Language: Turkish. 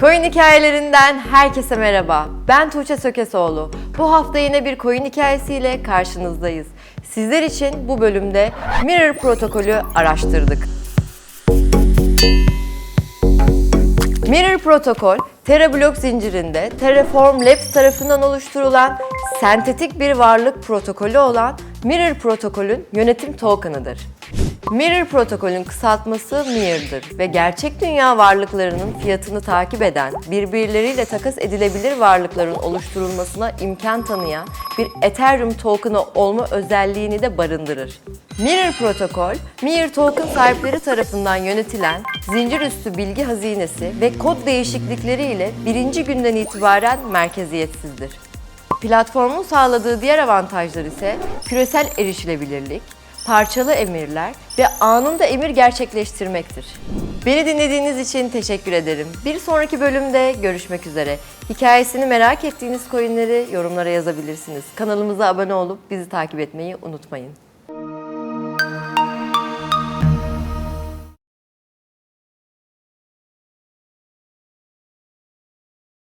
Koyun hikayelerinden herkese merhaba. Ben Tuğçe Sökesoğlu. Bu hafta yine bir koyun hikayesiyle karşınızdayız. Sizler için bu bölümde Mirror protokolü araştırdık. Mirror protokol, TerraBlock zincirinde Terraform Labs tarafından oluşturulan sentetik bir varlık protokolü olan Mirror protokolün yönetim token'ıdır. Mirror protokolün kısaltması MIR'dır ve gerçek dünya varlıklarının fiyatını takip eden, birbirleriyle takas edilebilir varlıkların oluşturulmasına imkan tanıyan bir Ethereum token'ı olma özelliğini de barındırır. Mirror protokol, Mirror token sahipleri tarafından yönetilen zincir üstü bilgi hazinesi ve kod değişiklikleriyle birinci günden itibaren merkeziyetsizdir. Platformun sağladığı diğer avantajlar ise küresel erişilebilirlik, parçalı emirler ve anında emir gerçekleştirmektir. Beni dinlediğiniz için teşekkür ederim. Bir sonraki bölümde görüşmek üzere. Hikayesini merak ettiğiniz coinleri yorumlara yazabilirsiniz. Kanalımıza abone olup bizi takip etmeyi unutmayın.